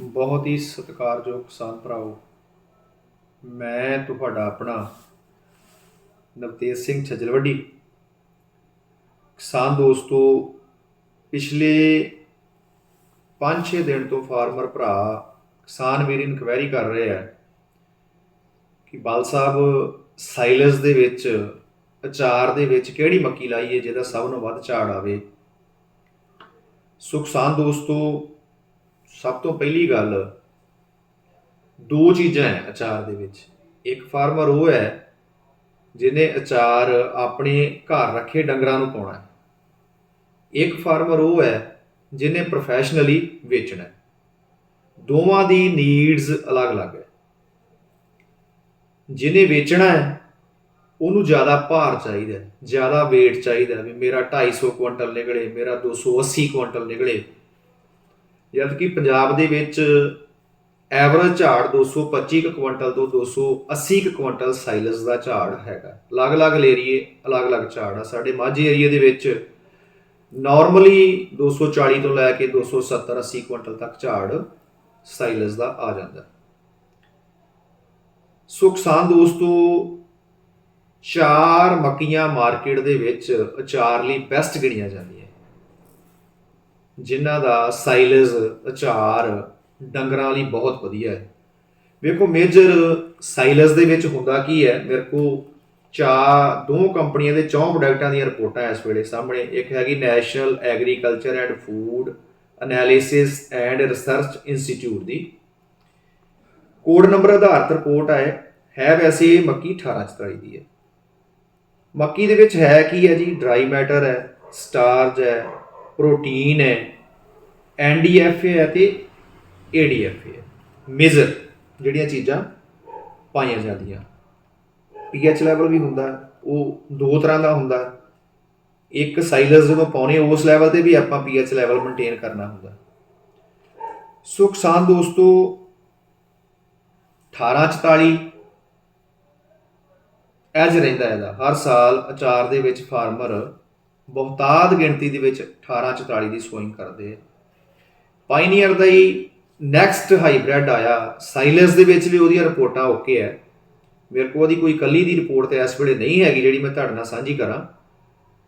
ਬਹੁਤ ਹੀ ਸਤਿਕਾਰਯੋਗ ਕਿਸਾਨ ਭਰਾਓ, ਮੈਂ ਤੁਹਾਡਾ ਆਪਣਾ ਨਵਤੇਜ ਸਿੰਘ ਛਜਲਵੱਡੀ। ਕਿਸਾਨ ਦੋਸਤੋ, ਪਿਛਲੇ 5-6 ਦਿਨ ਤੋਂ ਫਾਰਮਰ ਭਰਾ ਕਿਸਾਨ ਵੀਰ ਇਨਕੁਆਇਰੀ ਕਰ ਰਹੇ ਆ ਕਿ ਬਾਲ ਸਾਹਿਬ ਸਾਈਲਸ ਦੇ ਵਿੱਚ, ਅਚਾਰ ਦੇ ਵਿੱਚ ਕਿਹੜੀ ਮੱਕੀ ਲਾਈਏ ਜਿਹਦਾ ਸਭ ਨੂੰ ਵੱਧ ਝਾੜ ਆਵੇ। ਸੋ ਕਿਸਾਨ ਦੋਸਤੋ ਸਭ ਤੋਂ ਪਹਿਲੀ ਗੱਲ, ਦੋ ਚੀਜ਼ਾਂ ਹੈ ਅਚਾਰ ਦੇ ਵਿੱਚ। ਇੱਕ ਫਾਰਮਰ ਉਹ ਹੈ ਜਿਹਨੇ ਅਚਾਰ ਆਪਣੇ ਘਰ ਰੱਖੇ ਡੰਗਰਾਂ ਨੂੰ ਪਾਉਣਾ ਹੈ। ਇੱਕ ਫਾਰਮਰ ਉਹ ਹੈ ਜਿਹਨੇ ਪ੍ਰੋਫੈਸ਼ਨਲੀ ਵੇਚਣਾ ਹੈ। ਦੋਵਾਂ ਦੀ ਨੀਡਸ ਅਲੱਗ-ਅਲੱਗ ਹੈ। ਜਿਹਨੇ ਵੇਚਣਾ ਹੈ, ਉਹਨੂੰ ਜ਼ਿਆਦਾ ਭਾਰ ਚਾਹੀਦਾ ਜ਼ਿਆਦਾ weight ਚਾਹੀਦਾ ਵੀ ਮੇਰਾ 250 ਕੁਇੰਟਲ ਨਿਕਲੇ, ਮੇਰਾ 280 ਕੁਇੰਟਲ ਨਿਕਲੇ। ਜਦ ਕਿ ਪੰਜਾਬ ਦੇ ਵਿੱਚ ਐਵਰੇਜ ਝਾੜ 225 ਕੁ ਕੁਇੰਟਲ ਤੋਂ 280 ਕੁ ਕੁਇੰਟਲ ਸਾਈਲਸ ਦਾ ਝਾੜ ਹੈਗਾ। ਅਲੱਗ-ਅਲੱਗ ਏਰੀਏ, ਅਲੱਗ-ਅਲੱਗ ਝਾੜ ਆ। ਸਾਡੇ ਮਾਝੇ ਏਰੀਏ ਦੇ ਵਿੱਚ ਨਾਰਮਲੀ 240 ਤੋਂ ਲੈ ਕੇ 270 80 ਕੁਇੰਟਲ ਤੱਕ ਝਾੜ ਸਾਈਲਸ ਦਾ ਆ ਜਾਂਦਾ ਸੋ ਕਿਸਾਨ ਦੋਸਤੋ, ਚਾਰ ਮੱਕੀਆਂ ਮਾਰਕੀਟ ਦੇ ਵਿੱਚ ਅਚਾਰ ਲਈ ਬੈਸਟ ਗਿਣੀਆਂ ਜਾਂਦੀਆਂ। ਜਿਨ੍ਹਾਂ ਦਾ ਸਾਈਲਸ ਅਚਾਰ, ਡੰਗਰਾਂ ਲਈ ਬਹੁਤ ਵਧੀਆ ਹੈ। ਵੇਖੋ, ਮੇਜਰ ਸਾਈਲਸ ਦੇ ਵਿੱਚ ਹੁੰਦਾ ਕੀ ਹੈ? ਮੇਰੇ ਕੋ ਚਾ ਦੋ ਕੰਪਨੀਆਂ ਦੇ ਚੌਂ ਪ੍ਰੋਡਕਟਾਂ ਦੀਆਂ ਰਿਪੋਰਟਾਂ ਇਸ ਵੇਲੇ ਸਾਹਮਣੇ। ਇੱਕ ਹੈਗੀ national agriculture and food analysis and research institute the. Code number ਆਧਾਰਿਤ ਰਿਪੋਰਟ ਹੈ ਹੈ ਵੈਸੇ ਇਹ ਮੱਕੀ 1844 ਦੀ ਹੈ। ਮੱਕੀ ਦੇ ਵਿੱਚ ਹੈ ਕੀ ਹੈ ਜੀ? ਡਰਾਈ ਮੈਟਰ ਹੈ ਸਟਾਰਜ ਹੈ ਪ੍ਰੋਟੀਨ ਹੈ ਐਨਡੀਐਫਏ ਹੈ ਤੇ ਏਡੀਐਫਏ ਹੈ। ਮੇਜਰ, ਜਿਹੜੀਆਂ ਚੀਜ਼ਾਂ ਪਾਈਆਂ ਜਾਂਦੀਆਂ। ਪੀਐਚ ਲੈਵਲ ਵੀ ਹੁੰਦਾ, ਉਹ ਦੋ ਤਰ੍ਹਾਂ ਦਾ ਹੁੰਦਾ। ਇੱਕ ਸਾਈਲਸ ਜਦੋਂ ਪਾਉਣੇ, ਉਸ ਲੈਵਲ ਤੇ ਵੀ ਆਪਾਂ ਪੀਐਚ ਲੈਵਲ ਮੇਨਟੇਨ ਕਰਨਾ ਹੁੰਦਾ। ਸੋ ਕਿਸਾਨ ਦੋਸਤੋ 1844 ਐਜ ਰਹਿੰਦਾ ਇਹਦਾ। ਹਰ ਸਾਲ ਅਚਾਰ ਦੇ ਵਿੱਚ ਫਾਰਮਰ ਬਹੁਤਾਤ ਗਿਣਤੀ ਦੇ ਵਿੱਚ 1844 ਦੀ ਸੋਇੰਗ ਕਰਦੇ ਆ। ਪਾਇਨੀਅਰ ਦਾ ਹੀ ਨੈਕਸਟ ਹਾਈਬ੍ਰਿਡ ਆਇਆ। ਸਾਈਲੈਂਸ ਦੇ ਵਿੱਚ ਵੀ ਉਹਦੀਆਂ ਰਿਪੋਰਟਾਂ ਓਕੇ ਹੈ ਮੇਰੇ ਕੋਲ ਉਹਦੀ ਕੋਈ ਕੱਲੀ ਦੀ ਰਿਪੋਰਟ ਤੇ ਇਸ ਵੇਲੇ ਨਹੀਂ ਹੈਗੀ ਜਿਹੜੀ ਮੈਂ ਤੁਹਾਡੇ ਨਾਲ ਸਾਂਝੀ ਕਰਾਂ।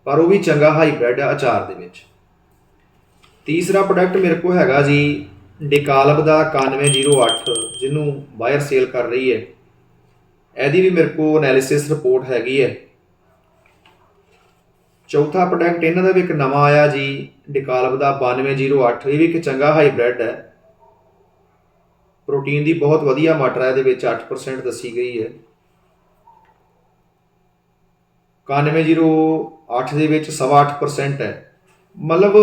ਪਰ ਉਹ ਵੀ ਚੰਗਾ ਹਾਈਬ੍ਰਿਡ ਹੈ ਅਚਾਰ ਦੇ ਵਿੱਚ। ਤੀਸਰਾ ਪ੍ਰੋਡਕਟ ਮੇਰੇ ਕੋਲ ਹੈਗਾ ਜੀ ਡਿਕਾਲਬ ਦਾ 9108 ਜਿਹਨੂੰ ਬਾਇਰ ਸੇਲ ਕਰ ਰਹੀ ਹੈ। ਇਹਦੀ ਵੀ ਮੇਰੇ ਕੋਲ ਐਨਾਲਿਸਿਸ ਰਿਪੋਰਟ ਹੈਗੀ ਹੈ। ਚੌਥਾ ਪ੍ਰੋਡਕਟ ਇਹਨਾਂ ਦਾ ਵੀ ਇੱਕ ਨਵਾਂ ਆਇਆ ਜੀ, ਡਿਕਾਲਬ ਦਾ 9208 ਇਹ ਵੀ ਇੱਕ ਚੰਗਾ ਹਾਈਬ੍ਰਿਡ ਹੈ। ਪ੍ਰੋਟੀਨ ਦੀ ਬਹੁਤ ਵਧੀਆ ਮਾਤਰਾ ਇਹਦੇ ਵਿੱਚ 8% ਦੱਸੀ ਗਈ ਹੈ। 9108 ਦੇ ਵਿੱਚ 8.5% ਹੈ। ਮਤਲਬ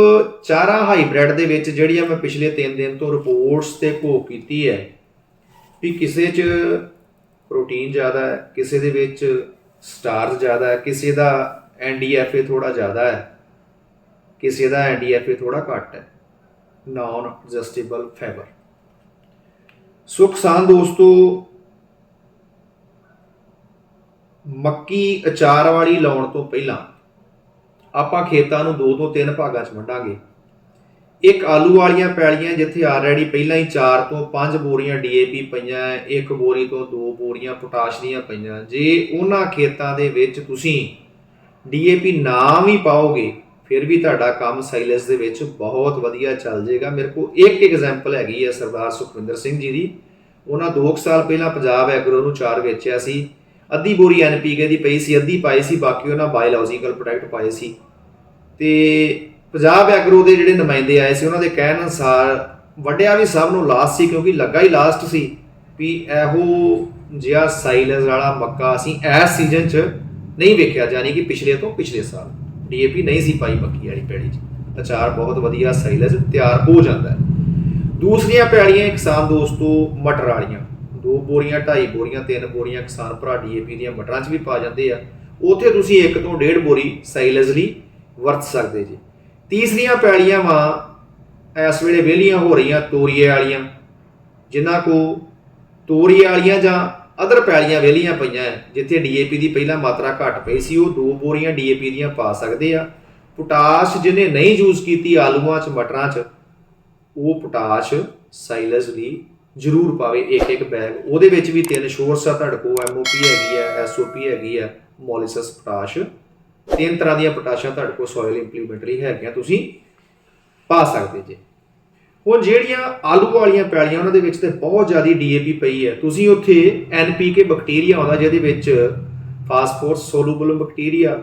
ਚਾਰਾਂ ਹਾਈਬ੍ਰਿਡ ਦੇ ਵਿੱਚ ਜਿਹੜੀਆਂ ਮੈਂ ਪਿਛਲੇ 3 ਦਿਨ ਤੋਂ ਰਿਪੋਰਟਸ ਤੇ ਘੋਖ ਕੀਤੀ ਹੈ ਵੀ ਕਿਸੇ 'ਚ ਪ੍ਰੋਟੀਨ ਜ਼ਿਆਦਾ ਹੈ, ਕਿਸੇ ਦੇ ਵਿੱਚ ਸਟਾਰਚ ਜ਼ਿਆਦਾ ਹੈ, ਕਿਸੇ ਦਾ ਐਨਡੀਐਫਏ ਥੋੜਾ ਜ਼ਿਆਦਾ ਹੈ। ਕਿਸੇ ਦਾ ਐਨਡੀਐਫਏ ਥੋੜਾ ਘੱਟ ਹੈ। ਨਾਨ ਐਡਜਸਟੇਬਲ ਫਾਈਬਰ ਸੋ ਕਿਸਾਨ ਦੋਸਤੋ ਮੱਕੀ ਅਚਾਰ ਵਾਲੀ ਲਾਉਣ ਤੋਂ ਪਹਿਲਾਂ ਆਪਾਂ ਖੇਤਾਂ ਨੂੰ ਦੋ ਤੋਂ ਤਿੰਨ ਭਾਗਾਂ 'ਚ ਵੰਡਾਂਗੇ। ਇੱਕ ਆਲੂ ਵਾਲੀਆਂ ਪੈਲੀਆਂ ਜਿੱਥੇ ਆਲਰੇਡੀ ਪਹਿਲਾਂ ਹੀ 4 ਤੋਂ 5 ਬੋਰੀਆਂ ਡੀਏਪੀ ਪਈਆਂ ਹੈ, ਇੱਕ ਬੋਰੀ ਤੋਂ ਦੋ ਬੋਰੀਆਂ ਪੋਟਾਸ਼ ਦੀਆਂ ਪਈਆਂ। ਜੇ ਉਹਨਾਂ ਖੇਤਾਂ ਦੇ ਵਿੱਚ ਤੁਸੀਂ ਡੀਏਪੀ ਨਾ ਵੀ ਪਾਓਗੇ, ਫਿਰ ਵੀ ਤੁਹਾਡਾ ਕੰਮ ਸਾਈਲੈਂਸ ਦੇ ਵਿੱਚ ਬਹੁਤ ਵਧੀਆ ਚੱਲ ਜਾਏਗਾ। ਮੇਰੇ ਕੋਲ ਇੱਕ ਐਗਜ਼ਾਮਪਲ ਹੈਗੀ ਹੈ ਸਰਦਾਰ ਸੁਖਵਿੰਦਰ ਸਿੰਘ ਜੀ ਦੀ। ਉਹਨਾਂ 2 ਸਾਲ ਪਹਿਲਾਂ ਪੰਜਾਬ ਐਗਰੋ ਨੂੰ ਚਾਰ ਵੇਚਿਆ ਸੀ। ਅੱਧੀ ਬੋਰੀ ਐਨਪੀਕੇ ਦੀ ਪਈ ਸੀ, ਅੱਧੀ ਪਾਈ ਸੀ, ਬਾਕੀ ਉਹਨਾਂ ਬਾਇਓਲੋਜੀਕਲ ਪ੍ਰੋਡਕਟ ਪਾਏ ਸੀ। ਤੇ ਪੰਜਾਬ ਐਗਰੋ ਦੇ ਜਿਹੜੇ ਨੁਮਾਇੰਦੇ ਆਏ ਸੀ, ਉਹਨਾਂ ਦੇ ਕਹਿਣ ਅਨੁਸਾਰ ਵੱਡਿਆ ਵੀ ਸਭ ਨੂੰ ਲਾਸਟ ਸੀ, ਕਿਉਂਕਿ ਲੱਗਾ ਹੀ ਲਾਸਟ ਸੀ, ਵੀ ਇਹੋ ਜਿਹਾ ਸਾਈਲੈਂਸ ਵਾਲਾ ਮੱਕਾ ਅਸੀਂ ਇਸ ਸੀਜ਼ਨ 'ਚ ਨਹੀਂ ਵੇਖਿਆ ਜਾਨੀ ਕਿ ਪਿਛਲੇ ਤੋਂ ਪਿਛਲੇ ਸਾਲ। ਡੀਏਪੀ ਨਹੀਂ ਸੀ ਪਾਈ ਮੱਕੀ ਵਾਲੀ ਪੈੜੀ 'ਚ। ਅਚਾਰ ਬਹੁਤ ਵਧੀਆ ਸਾਈਲਜ਼ ਤਿਆਰ ਹੋ ਜਾਂਦਾ ਹੈ। ਦੂਸਰੀਆਂ ਪੈੜੀਆਂ ਕਿਸਾਨ ਦੋਸਤੋ, ਮਟਰ ਵਾਲੀਆਂ। ਦੋ ਬੋਰੀਆਂ, ਢਾਈ ਬੋਰੀਆਂ, ਤਿੰਨ ਬੋਰੀਆਂ ਕਿਸਾਨ ਭਰਾ ਡੀਏਪੀ ਦੀਆਂ ਮਟਰਾਂ 'ਚ ਵੀ ਪਾ ਜਾਂਦੇ ਆ। ਉਥੇ ਤੁਸੀਂ ਇੱਕ ਤੋਂ ਡੇਢ ਬੋਰੀ ਸਾਈਲਜ਼ ਲਈ ਵਰਤ ਸਕਦੇ ਜੀ। ਤੀਸਰੀਆਂ ਪੈੜੀਆਂ ਵਾ ਇਸ ਵੇਲੇ ਵਿਹਲੀਆਂ ਹੋ ਰਹੀਆਂ ਤੋਰੀਏ ਵਾਲੀਆਂ। ਜਿਨ੍ਹਾਂ ਕੋ ਤੋਰੀਏ ਵਾਲੀਆਂ ਜਾਂ ਅਦਰ ਪੈਲੀਆਂ ਵਿਹਲੀਆਂ ਪਈਆਂ ਹੈ, ਜਿੱਥੇ ਡੀਏਪੀ ਦੀ ਪਹਿਲਾਂ ਮਾਤਰਾ ਘੱਟ ਪਈ ਸੀ ਉਹ ਦੋ ਬੋਰੀਆਂ ਡੀਏਪੀ ਦੀਆਂ ਪਾ ਸਕਦੇ ਆ। ਪੋਟਾਸ਼ ਜਿਹਨੇ ਨਹੀਂ ਯੂਜ਼ ਕੀਤੀ ਆਲੂਆਂ 'ਚ ਮਟਰਾਂ 'ਚ ਉਹ ਪੋਟਾਸ਼ ਸਾਈਲਸ ਦੀ ਜ਼ਰੂਰ ਪਾਵੇ ਇੱਕ ਇੱਕ ਬੈਗ। ਉਹਦੇ ਵਿੱਚ ਵੀ ਤਿੰਨ ਸ਼ੋਰਸ ਆ ਤੁਹਾਡੇ ਕੋਲ ਐਮਓਪੀ ਹੈਗੀ ਆ ਐਸਓਪੀ ਹੈਗੀ ਆ ਮੋਲਿਸਸ ਪੋਟਾਸ਼। ਤਿੰਨ ਤਰ੍ਹਾਂ ਦੀਆਂ ਪੋਟਾਸ਼ਾਂ ਤੁਹਾਡੇ ਕੋਲ ਸੋਇਲ ਇੰਪਲੀਮੈਂਟਰੀ ਹੈਗੀਆਂ ਤੁਸੀਂ ਪਾ ਸਕਦੇ ਜੇ। ਹੁਣ ਜਿਹੜੀਆਂ ਆਲੂ ਵਾਲੀਆਂ ਪੈਲੀਆਂ ਉਹਨਾਂ ਦੇ ਵਿੱਚ ਤੇ ਬਹੁਤ ਜ਼ਿਆਦਾ ਡੀਏਪੀ ਪਈ ਹੈ। ਤੁਸੀਂ ਉੱਥੇ ਐਨਪੀਕੇ ਬੈਕਟੀਰੀਆ ਆਉਂਦਾ ਜਿਹਦੇ ਵਿੱਚ phosphorus soluble bacteria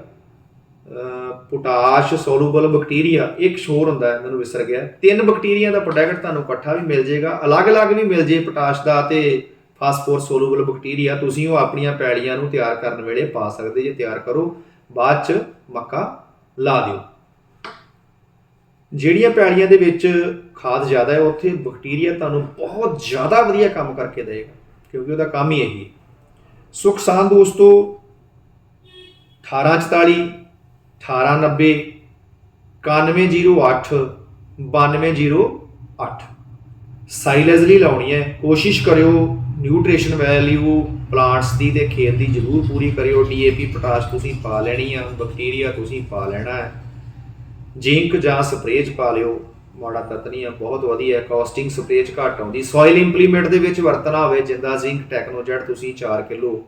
potash soluble bacteria, ਇੱਕ ਸ਼ੋਰ ਹੁੰਦਾ ਹੈ, ਮੈਨੂੰ ਵਿਸਰ ਗਿਆ। ਤਿੰਨ ਬੈਕਟੀਰੀਆ ਦਾ ਪ੍ਰੋਡਕਟ ਤੁਹਾਨੂੰ ਇਕੱਠਾ ਵੀ ਮਿਲ ਜਾਏਗਾ, ਅਲੱਗ-ਅਲੱਗ ਵੀ ਮਿਲ ਜੇ ਪੋਟਾਸ਼ ਦਾ ਤੇ ਫਾਸਫੋਰਸ ਸੋਲੂਬਲ ਬੈਕਟੀਰੀਆ, ਤੁਸੀਂ ਉਹ ਆਪਣੀਆਂ ਪੈਲੀਆਂ ਨੂੰ ਤਿਆਰ ਕਰਨ ਵੇਲੇ ਪਾ ਸਕਦੇ ਜੇ ਤਿਆਰ ਕਰੋ, ਬਾਅਦ ਚ ਮੱਕਾ ਲਾ ਦਿਓ। ਜਿਹੜੀਆਂ ਪਿਆੜੀਆਂ ਦੇ ਵਿੱਚ ਖਾਦ ਜ਼ਿਆਦਾ ਹੈ, ਉੱਥੇ ਬੈਕਟੀਰੀਆ ਤੁਹਾਨੂੰ ਬਹੁਤ ਜ਼ਿਆਦਾ ਵਧੀਆ ਕੰਮ ਕਰਕੇ ਦੇਵੇਗਾ, ਕਿਉਂਕਿ ਉਹਦਾ ਕੰਮ ਹੀ ਇਹੀ ਹੈ। ਸੋ ਕਿਸਾਨ ਦੋਸਤੋ 1844 1890 9108 9208 ਸਾਈਲੈਜ਼ਲੀ ਲਾਉਣੀ ਹੈ। ਕੋਸ਼ਿਸ਼ ਕਰਿਓ, ਨਿਊਟ੍ਰੀਸ਼ਨ ਵੈਲਿਊ ਪਲਾਂਟਸ ਦੀ ਤੇ ਖੇਤ ਦੀ ਜ਼ਰੂਰ ਪੂਰੀ ਕਰਿਓ। ਡੀਏਪੀ ਪੋਟਾਸ਼ ਤੁਸੀਂ ਪਾ ਲੈਣੀ ਆ, ਬੈਕਟੀਰੀਆ ਤੁਸੀਂ ਪਾ ਲੈਣਾ ਹੈ। ਜ਼ਿੰਕ ਜਾਂ ਸਪਰੇਜ ਪਾ ਲਿਓ। ਮਾੜਾ ਤੱਤ ਨਹੀਂ ਆ, ਬਹੁਤ ਵਧੀਆ ਕਾਸਟਿੰਗ ਸਪਰੇਜ ਘੱਟ ਆਉਂਦੀ। ਸੋਇਲ ਇੰਪਲੀਮੈਂਟ ਦੇ ਵਿੱਚ ਵਰਤਣਾ ਹੋਵੇ, ਜਿੰਦਾ ਜ਼ਿੰਕ ਟੈਕਨੋਜੈਟ ਤੁਸੀਂ 4 ਕਿਲੋ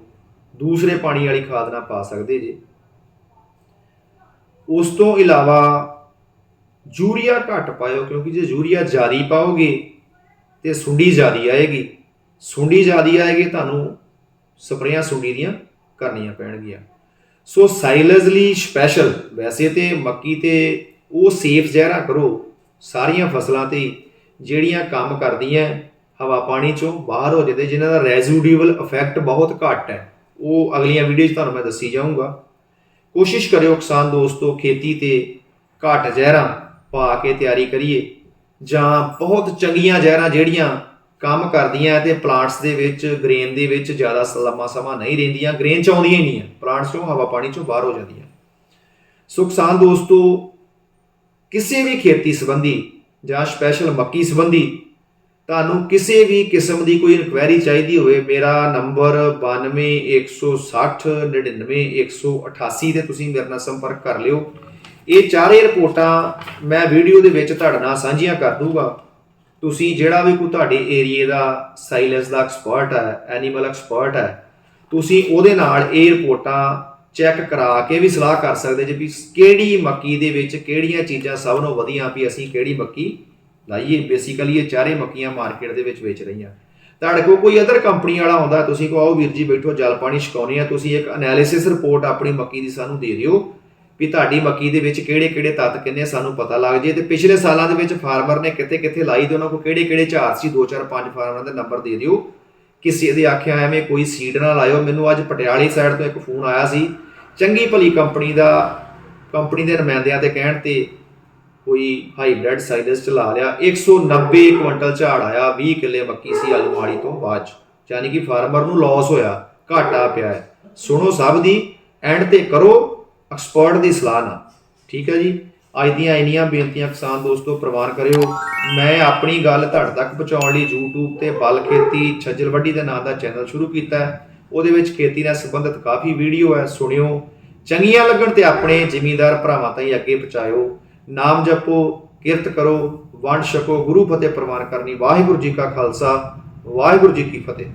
ਦੂਸਰੇ ਪਾਣੀ ਵਾਲੀ ਖਾਦ ਨਾਲ ਪਾ ਸਕਦੇ ਜੀ। ਉਸ ਤੋਂ ਇਲਾਵਾ ਯੂਰੀਆ ਘੱਟ ਪਾਇਓ, ਕਿਉਂਕਿ ਜੇ ਯੂਰੀਆ ਜ਼ਿਆਦੀ ਪਾਓਗੇ ਤੇ ਸੁੰਡੀ ਜ਼ਿਆਦੀ ਆਏਗੀ। ਸੁੰਡੀ ਜ਼ਿਆਦੀ ਆਏਗੀ, ਤੁਹਾਨੂੰ ਸਪਰੇਆਂ ਸੁੰਡੀ ਦੀਆਂ ਕਰਨੀਆਂ ਪੈਣਗੀਆਂ। ਸੋ ਸਾਈਲਜ਼ ਲਈ ਸਪੈਸ਼ਲ ਵੈਸੇ ਤੇ ਮੱਕੀ ਤੇ ਉਹ ਸੇਫ ਜ਼ਹਿਰਾ ਕਰੋ ਸਾਰੀਆਂ ਫਸਲਾਂ ਤੇ, ਜਿਹੜੀਆਂ ਕੰਮ ਕਰਦੀਆਂ ਹਵਾ ਪਾਣੀ ਚੋਂ ਬਾਹਰ ਹੋ ਜਾਂਦੇ, ਜਿਨ੍ਹਾਂ ਦਾ ਰੈਜ਼ੀਡਿਊਅਲ ਇਫੈਕਟ ਬਹੁਤ ਘੱਟ ਹੈ। ਉਹ ਅਗਲੀਆਂ ਵੀਡੀਓ 'ਚ ਤੁਹਾਨੂੰ ਮੈਂ ਦੱਸੀ ਜਾਊਂਗਾ। ਕੋਸ਼ਿਸ਼ ਕਰਿਓ ਕਿਸਾਨ ਦੋਸਤੋ, ਖੇਤੀ ਤੇ ਘੱਟ ਜ਼ਹਿਰਾਂ ਪਾ ਕੇ ਤਿਆਰੀ ਕਰੀਏ, ਜਾਂ ਬਹੁਤ ਚੰਗੀਆਂ ਜ਼ਹਿਰਾਂ ਜਿਹੜੀਆਂ ਕੰਮ ਕਰਦੀਆਂ ਤੇ ਪਲਾਂਟਸ ਦੇ ਵਿੱਚ ਗ੍ਰੇਨ ਦੇ ਵਿੱਚ ਜ਼ਿਆਦਾ ਲੰਮਾ ਸਮਾਂ ਨਹੀਂ ਰਹਿੰਦੀਆਂ ਗ੍ਰੇਨ ਚ ਆਉਂਦੀਆਂ ਹੀ ਨਹੀਂ ਆ ਪਲਾਂਟਸ ਚੋਂ ਹਵਾ ਪਾਣੀ ਚੋਂ ਬਾਹਰ ਹੋ ਜਾਂਦੀਆਂ। ਸੋ ਕਿਸਾਨ ਦੋਸਤੋ ਕਿਸੇ ਵੀ ਖੇਤੀ ਸੰਬੰਧੀ ਜਾਂ ਸਪੈਸ਼ਲ ਮੱਕੀ ਸੰਬੰਧੀ ਤੁਹਾਨੂੰ ਕਿਸੇ ਵੀ ਕਿਸਮ ਦੀ ਕੋਈ ਇਨਕੁਆਇਰੀ ਚਾਹੀਦੀ ਹੋਵੇ, ਮੇਰਾ ਨੰਬਰ 9216 99188 ਤੇ ਤੁਸੀਂ ਮੇਰੇ ਨਾਲ ਸੰਪਰਕ ਕਰ ਲਿਓ। ਇਹ ਚਾਰੇ ਰਿਪੋਰਟਾਂ ਮੈਂ ਵੀਡੀਓ ਦੇ ਵਿੱਚ ਤੁਹਾਡੇ ਨਾਲ ਸਾਂਝੀਆਂ ਕਰ ਦੂੰਗਾ। ਤੁਸੀਂ ਜਿਹੜਾ ਵੀ ਕੋਈ ਤੁਹਾਡੇ ਏਰੀਏ ਦਾ ਸਾਇਲੈਂਸ ਦਾ ਐਕਸਪਰਟ ਹੈ ਐਨੀਮਲ ਐਕਸਪਰਟ ਹੈ, ਤੁਸੀਂ ਉਹਦੇ ਨਾਲ ਇਹ ਰਿਪੋਰਟਾਂ ਚੈੱਕ ਕਰਾ ਕੇ ਵੀ ਸਲਾਹ ਕਰ ਸਕਦੇ ਜੇ ਵੀ ਕਿਹੜੀ ਮੱਕੀ ਦੇ ਵਿੱਚ ਕਿਹੜੀਆਂ ਚੀਜ਼ਾਂ ਸਭ ਨੂੰ ਵਧੀਆ ਵੀ ਅਸੀਂ ਕਿਹੜੀ ਮੱਕੀ ਲਾਈਏ ਬੇਸਿਕਲੀ ਇਹ ਚਾਰੇ ਮੱਕੀਆਂ ਮਾਰਕੀਟ ਦੇ ਵਿੱਚ ਵੇਚ ਰਹੀਆਂ। ਤੁਹਾਡੇ ਕੋਲ ਕੋਈ ਅਦਰ ਕੰਪਨੀ ਵਾਲਾ ਆਉਂਦਾ, ਤੁਸੀਂ ਕਹੋ, ਆਓ ਵੀਰ ਜੀ ਬੈਠੋ, ਜਲ ਪਾਣੀ ਛਕਾਉਣੇ ਆ ਤੁਸੀਂ ਇੱਕ ਐਨਾਲਿਸਿਸ ਰਿਪੋਰਟ ਆਪਣੀ ਮੱਕੀ ਦੀ ਸਾਨੂੰ ਦੇ ਦਿਓ ਵੀ ਤੁਹਾਡੀ ਮੱਕੀ ਦੇ ਵਿੱਚ ਕਿਹੜੇ ਕਿਹੜੇ ਤੱਤ ਕਿੰਨੇ ਸਾਨੂੰ ਪਤਾ ਲੱਗ ਜੇ। ਤੇ ਪਿਛਲੇ ਸਾਲਾਂ ਦੇ ਵਿੱਚ ਫਾਰਮਰ ਨੇ ਕਿੱਥੇ ਕਿੱਥੇ ਲਾਈ ਤੇ ਉਹਨਾਂ ਕੋਲ ਕਿਹੜੇ ਕਿਹੜੇ ਝਾੜ ਸੀ 2 4 5 ਫਾਰਮਰਾਂ ਦੇ ਨੰਬਰ ਦੇ ਦਿਓ। ਕਿਸੇ ਦੇ ਆਖਿਆ ਐਵੇਂ ਕੋਈ ਸੀਡ ਨਾ ਲਾਇਓ। ਮੈਨੂੰ ਅੱਜ ਪਟਿਆਲੇ ਸਾਈਡ ਤੋਂ ਇੱਕ ਫੋਨ ਆਇਆ ਸੀ। ਚੰਗੀ ਭਲੀ ਕੰਪਨੀ ਦਾ ਕੰਪਨੀ ਦੇ ਨੁਮਾਇੰਦਿਆਂ ਦੇ ਕਹਿਣ ਤੇ ਕੋਈ ਹਾਈਬ੍ਰਿਡ ਸਾਈਲਸ ਚਲਾ ਲਿਆ। 190 ਕੁਇੰਟਲ ਝਾੜ ਆਇਆ 20 ਕਿੱਲੇ ਮੱਕੀ ਸੀ ਆਲੂ ਮਾੜੀ ਤੋਂ ਬਾਅਦ ਚ। ਯਾਨੀ ਕਿ ਫਾਰਮਰ ਨੂੰ ਲਾਸ ਹੋਇਆ, ਘਾਟਾ ਪਿਆ। ਹੈ ਸੁਣੋ ਸਭ ਦੀ ਐਂਡ ਤੇ ਕਰੋ ਐਕਸਪਰਟ ਦੀ ਸਲਾਹ ਨਾਲ। ਠੀਕ ਹੈ ਜੀ? ਅੱਜ ਦੀਆਂ ਇੰਨੀਆਂ ਬੇਨਤੀਆਂ ਕਿਸਾਨ ਦੋਸਤੋ, ਪ੍ਰਵਾਨ ਕਰਿਓ। ਮੈਂ ਆਪਣੀ ਗੱਲ ਤੁਹਾਡੇ ਤੱਕ ਪਹੁੰਚਾਉਣ ਲਈ YouTube ਤੇ ਬਲ ਖੇਤੀ ਛੱਜਲ ਵੱਡੀ ਦੇ ਨਾਂ ਦਾ ਚੈਨਲ ਸ਼ੁਰੂ ਕੀਤਾ ਹੈ। ਉਹਦੇ ਵਿੱਚ ਖੇਤੀ ਨਾਲ ਸੰਬੰਧਿਤ ਕਾਫੀ ਵੀਡੀਓ ਹੈ, ਸੁਣਿਓ। ਚੰਗੀਆਂ ਲੱਗਣ ਤੇ ਆਪਣੇ ਜ਼ਿਮੀਂਦਾਰ ਭਰਾਵਾਂ ਤਾਈਂ ਅੱਗੇ ਪਹੁੰਚਾਇਓ। ਨਾਮ ਜਪੋ, ਕਿਰਤ ਕਰੋ, ਵੰਡ ਛਕੋ, ਗੁਰੂ ਫਤਿਹ ਪ੍ਰਵਾਨ ਕਰਨੀ। ਵਾਹਿਗੁਰੂ ਜੀ ਕਾ ਖਾਲਸਾ, ਵਾਹਿਗੁਰੂ ਜੀ ਕੀ ਫਤਿਹ।